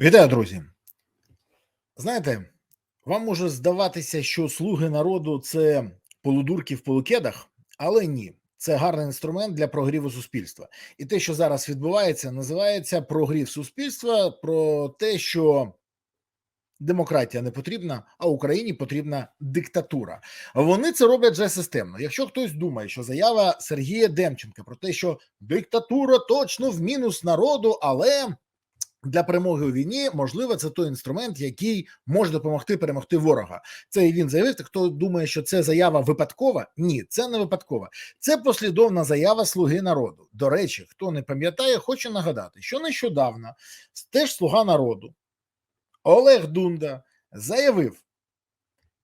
Вітаю, друзі. Знаєте, вам може здаватися, що слуги народу це полудурки в полукедах, але ні, це гарний інструмент для прогріву суспільства. І те, що зараз відбувається, називається прогрів суспільства про те, що демократія не потрібна, а Україні потрібна диктатура. Вони це роблять вже системно. Якщо хтось думає, що заява Сергія Демченка про те, що диктатура точно в мінус народу, але для перемоги у війні можливо це той інструмент, який може допомогти перемогти ворога. Це і він заявив. Хто думає, що це заява випадкова? Ні, це не випадкова. Це послідовна заява Слуги народу. До речі, хто не пам'ятає, хочу нагадати, що нещодавно теж слуга народу Олег Дунда заявив.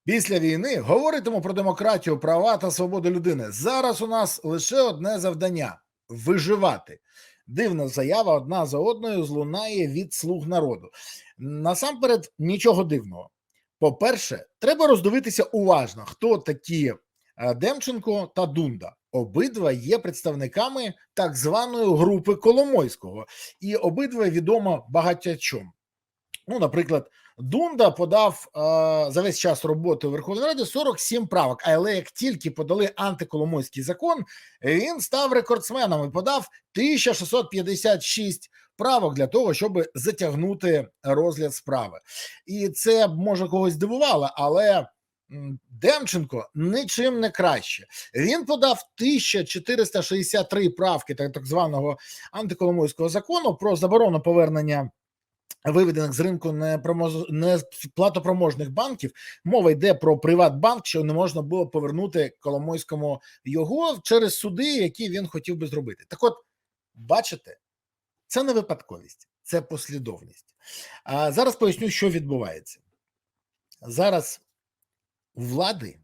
Після війни говоритиму про демократію, права та свободу людини. Зараз у нас лише одне завдання виживати. Дивна заява одна за одною злунає від слуг народу. Насамперед, нічого дивного. По-перше, треба роздивитися уважно, хто такі е, Демченко та Дунда. Обидва є представниками так званої групи Коломойського, і обидва відомо багатячом. Ну, наприклад, Дунда подав е, за весь час роботи у Верховній Раді 47 правок. Але як тільки подали антиколомойський закон, він став рекордсменом і подав 1656 правок для того, щоб затягнути розгляд справи. І це може когось здивувало, але. Демченко нічим не краще. Він подав 1463 правки так, так званого антиколомойського закону про заборону повернення виведених з ринку неплатопроможних банків. Мова йде про Приватбанк, що не можна було повернути Коломойському його через суди, які він хотів би зробити. Так, от бачите, це не випадковість, це послідовність. А зараз поясню, що відбувається зараз. У влади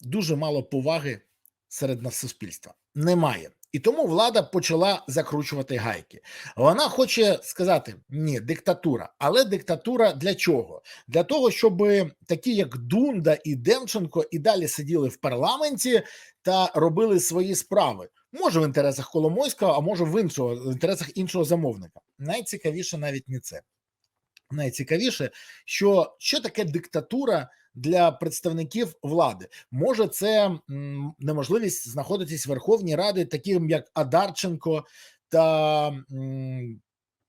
дуже мало поваги серед нас суспільства. Немає. І тому влада почала закручувати гайки. Вона хоче сказати: ні, диктатура, але диктатура для чого? Для того, щоб такі, як Дунда і Демченко, і далі сиділи в парламенті та робили свої справи. Може в інтересах Коломойського, а може в іншого в інтересах іншого замовника. Найцікавіше навіть не це. Найцікавіше, що що таке диктатура для представників влади. Може, це неможливість знаходитись в Верховній Раді, таким як Адарченко та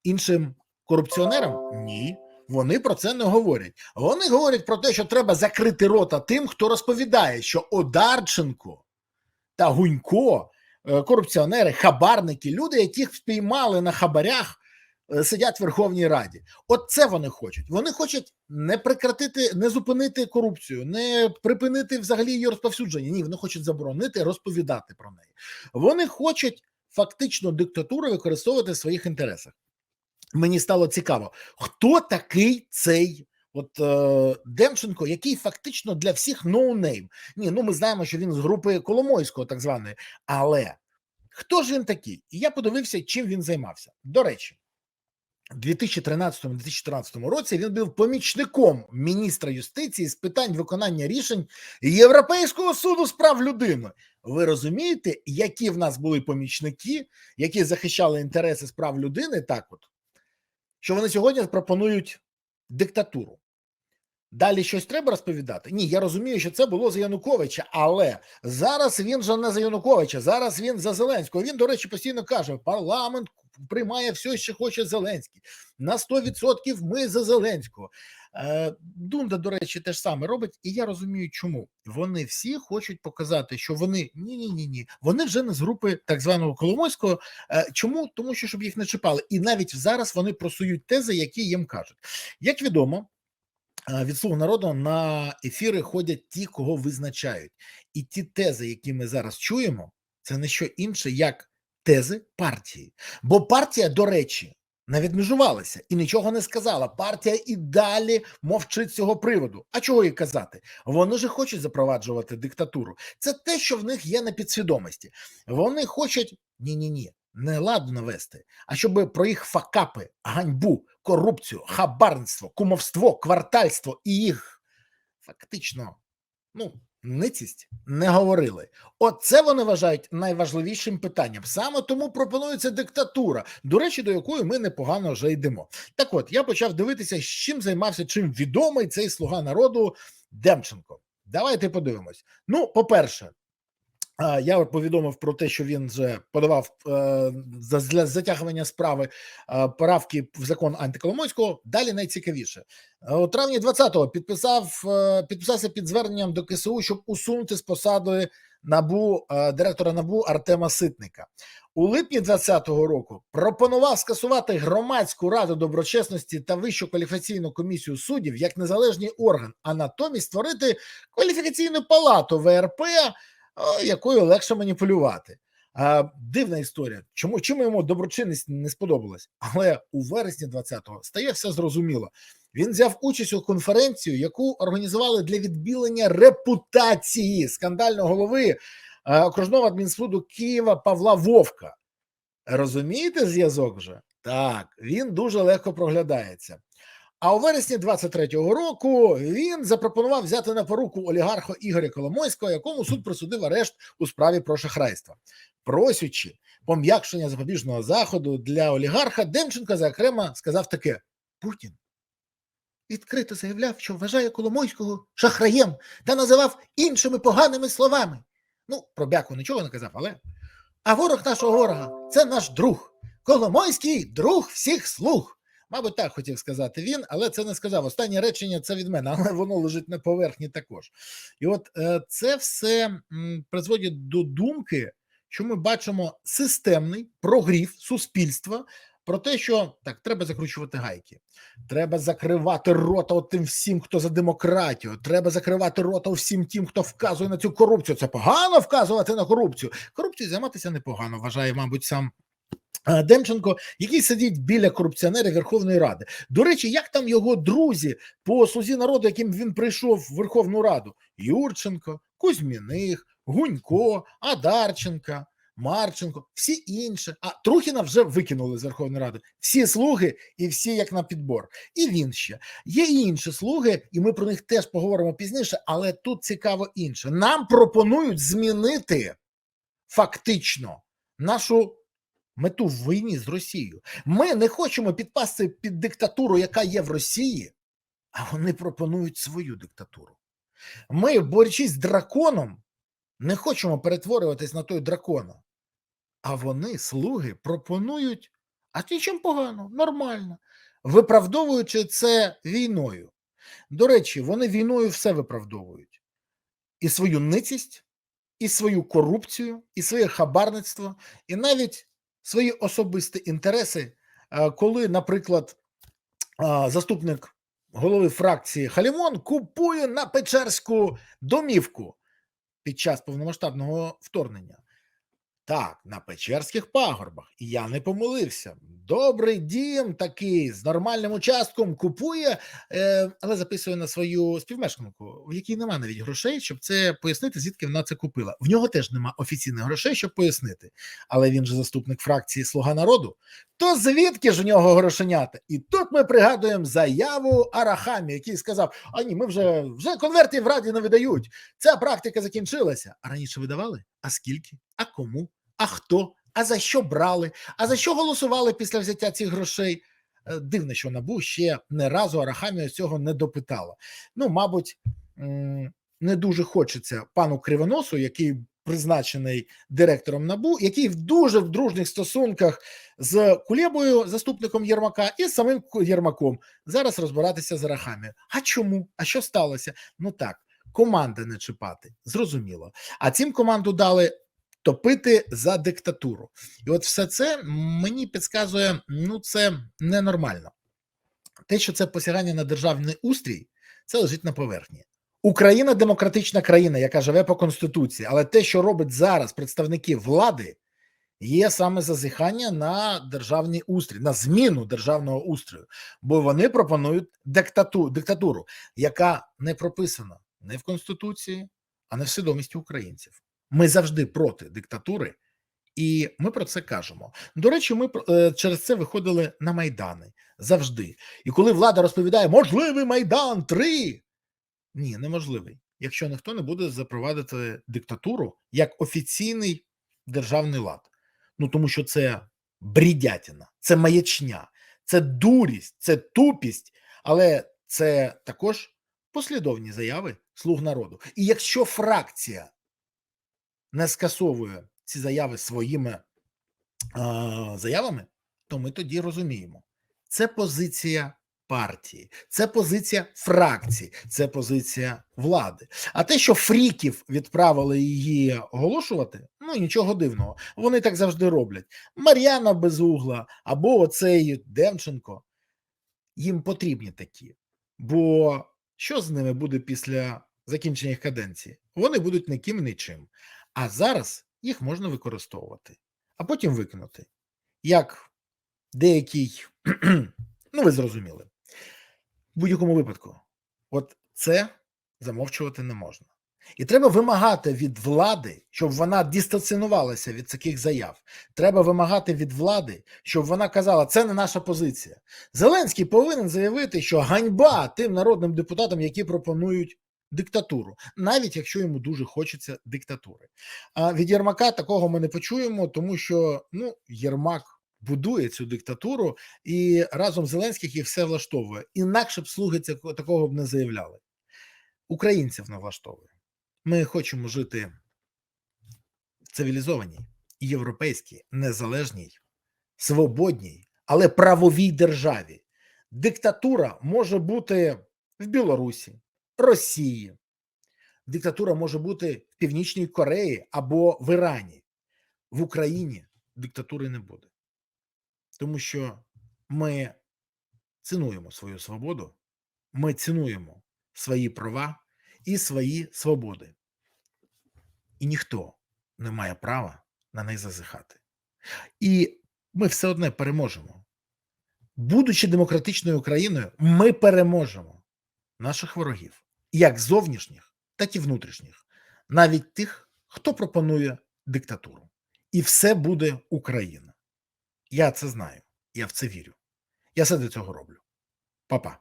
іншим корупціонерам? Ні. Вони про це не говорять. Вони говорять про те, що треба закрити рота тим, хто розповідає, що Одарченко та Гунько, е, корупціонери, хабарники, люди, яких спіймали на хабарях, сидять в Верховній Раді. От це вони хочуть. Вони хочуть не прекратити, не зупинити корупцію, не припинити взагалі її розповсюдження. Ні, вони хочуть заборонити розповідати про неї. Вони хочуть фактично диктатуру використовувати в своїх інтересах. Мені стало цікаво, хто такий цей. От е, Демченко, який фактично для всіх ноунейм. No Ні, ну ми знаємо, що він з групи Коломойського, так званої. Але хто ж він такий? І я подивився, чим він займався. До речі, 2013-2014 році він був помічником міністра юстиції з питань виконання рішень Європейського суду з прав людини. Ви розумієте, які в нас були помічники, які захищали інтереси з прав людини, так от що вони сьогодні пропонують диктатуру. Далі щось треба розповідати? Ні, я розумію, що це було за Януковича, але зараз він же не за Януковича, зараз він за Зеленського. Він, до речі, постійно каже: парламент приймає все, що хоче Зеленський. На 100% ми за Зеленського. Е, Дунда, до речі, теж саме робить, і я розумію, чому вони всі хочуть показати, що вони ні, ні, ні, ні. Вони вже не з групи так званого Коломойського. Е, чому тому, що щоб їх не чіпали, і навіть зараз вони просують тези, які їм кажуть, як відомо. Е, від слуг народу на ефіри ходять ті, кого визначають, і ті тези, які ми зараз чуємо, це не що інше, як тези партії. Бо партія, до речі, не відмежувалася і нічого не сказала. Партія і далі мовчить цього приводу. А чого їй казати? Вони ж хочуть запроваджувати диктатуру. Це те, що в них є на підсвідомості. Вони хочуть ні, ні, ні. Не ладно навести, а щоб про їх факапи, ганьбу, корупцію, хабарництво, кумовство, квартальство і їх фактично ну ницість не говорили. Оце це вони вважають найважливішим питанням. Саме тому пропонується диктатура, до речі, до якої ми непогано вже йдемо. Так, от я почав дивитися, з чим займався чим відомий цей слуга народу Демченко. Давайте подивимось. Ну, по-перше, а, я повідомив про те, що він вже подавав е, для затягування справи е, правки в закон антиколомойського. Далі найцікавіше Е, у травні 20-го підписав підписався під зверненням до КСУ, щоб усунути з посади набу директора набу Артема Ситника. У липні 20-го року пропонував скасувати громадську раду доброчесності та вищу кваліфікаційну комісію суддів як незалежний орган, а натомість створити кваліфікаційну палату ВРП, якою легше маніпулювати. Дивна історія. Чому чому йому доброчинність не сподобалась? Але у вересні 20-го стає все зрозуміло. Він взяв участь у конференцію, яку організували для відбілення репутації скандального голови окружного адмінсуду Києва Павла Вовка. Розумієте зв'язок вже? Так, він дуже легко проглядається. А у вересні 23-го року він запропонував взяти на поруку олігарха Ігоря Коломойського, якому суд присудив арешт у справі про шахрайство, просячи пом'якшення запобіжного заходу для олігарха, Демченко зокрема сказав таке: Путін відкрито заявляв, що вважає Коломойського шахраєм та називав іншими поганими словами. Ну, про бяку нічого не казав, але а ворог нашого ворога це наш друг. Коломойський друг всіх слуг. Мабуть, так хотів сказати він, але це не сказав. Останнє речення це від мене, але воно лежить на поверхні також. І от е, це все призводить до думки, що ми бачимо системний прогрів суспільства про те, що так треба закручувати гайки, треба закривати рота тим всім, хто за демократію. Треба закривати рота всім тим, хто вказує на цю корупцію. Це погано вказувати на корупцію. Корупцією займатися непогано, вважає, мабуть, сам. Е, Демченко, який сидить біля корупціонерів Верховної Ради. До речі, як там його друзі по слузі народу, яким він прийшов в Верховну Раду: Юрченко, Кузьміних, Гунько, Адарченка, Марченко, всі інші. А Трухіна вже викинули з Верховної Ради. Всі слуги і всі як на підбор. І він ще є інші слуги, і ми про них теж поговоримо пізніше. Але тут цікаво інше. Нам пропонують змінити фактично нашу мету в війні з Росією. Ми не хочемо підпасти під диктатуру, яка є в Росії, а вони пропонують свою диктатуру. Ми, борючись з драконом, не хочемо перетворюватись на той дракона. А вони, слуги, пропонують, а нічим погано, нормально, виправдовуючи це війною. До речі, вони війною все виправдовують: і свою ницість, і свою корупцію, і своє хабарництво, і навіть свої особисті інтереси, Е, коли, наприклад, заступник голови фракції Халімон купує на Печерську домівку під час повномасштабного вторгнення. Так, на Печерських пагорбах. І я не помилився. Добрий дім такий з нормальним участком купує, е, але записує на свою співмешканку, в якій нема навіть грошей, щоб це пояснити, звідки вона це купила. В нього теж нема офіційних грошей, щоб пояснити. Але він же заступник фракції Слуга народу. То звідки ж в нього грошенята? І тут ми пригадуємо заяву Арахамі, який сказав: А ні, ми вже вже конвертів в раді не видають. Ця практика закінчилася. А раніше видавали? А скільки? А кому? А хто? А за що брали? А за що голосували після взяття цих грошей? Е, Дивно, що набу ще не разу Арахамія цього не допитала. Ну, мабуть, не дуже хочеться пану Кривоносу, який призначений директором набу, який в дуже в дружніх стосунках з Кулєбою, заступником Єрмака, і з самим Єрмаком зараз розбиратися з Арахамією. А чому? А що сталося? Ну так, команди не чіпати, зрозуміло. А цим команду дали топити за диктатуру. І от все це мені підказує, ну це ненормально. Те, що це посягання на державний устрій, це лежить на поверхні. Україна демократична країна, яка живе по конституції, але те, що робить зараз представники влади, є саме зазіхання на державний устрій, на зміну державного устрою, бо вони пропонують диктату, диктатуру, яка не прописана не в конституції, а не в свідомості українців. Ми завжди проти диктатури, і ми про це кажемо. До речі, ми е, через це виходили на майдани завжди. І коли влада розповідає, можливий майдан 3, ні, неможливий. якщо ніхто не буде запровадити диктатуру як офіційний державний лад. Ну тому що це брідятіна, це маячня, це дурість, це тупість, але це також послідовні заяви слуг народу. І якщо фракція не скасовує ці заяви своїми а, заявами, то ми тоді розуміємо, це позиція партії, це позиція фракції, це позиція влади. А те, що фріків відправили її оголошувати, ну нічого дивного. Вони так завжди роблять. Мар'яна Безугла або оцей Демченко. Їм потрібні такі. Бо що з ними буде після закінчення їх каденції? Вони будуть ніким нічим. А зараз їх можна використовувати, а потім викинути. Як деякий, ну ви зрозуміли, в будь-якому випадку, от це замовчувати не можна. І треба вимагати від влади, щоб вона дистанціонувалася від таких заяв. Треба вимагати від влади, щоб вона казала, це не наша позиція. Зеленський повинен заявити, що ганьба тим народним депутатам, які пропонують диктатуру, навіть якщо йому дуже хочеться диктатури. А від Єрмака такого ми не почуємо, тому що ну Єрмак будує цю диктатуру і разом з Зеленських їх все влаштовує. Інакше б слуги такого б не заявляли. Українців не влаштовує. Ми хочемо жити в цивілізованій, європейській, незалежній, свободній, але правовій державі. Диктатура може бути в Білорусі, Росії. Диктатура може бути в Північній Кореї або в Ірані. В Україні диктатури не буде, тому що ми цінуємо свою свободу, ми цінуємо свої права і свої свободи. І ніхто не має права на них зазихати. І ми все одне переможемо. Будучи демократичною Україною, ми переможемо наших ворогів, як зовнішніх, так і внутрішніх, навіть тих, хто пропонує диктатуру. І все буде Україна. Я це знаю, я в це вірю. Я все до цього роблю. Па-па.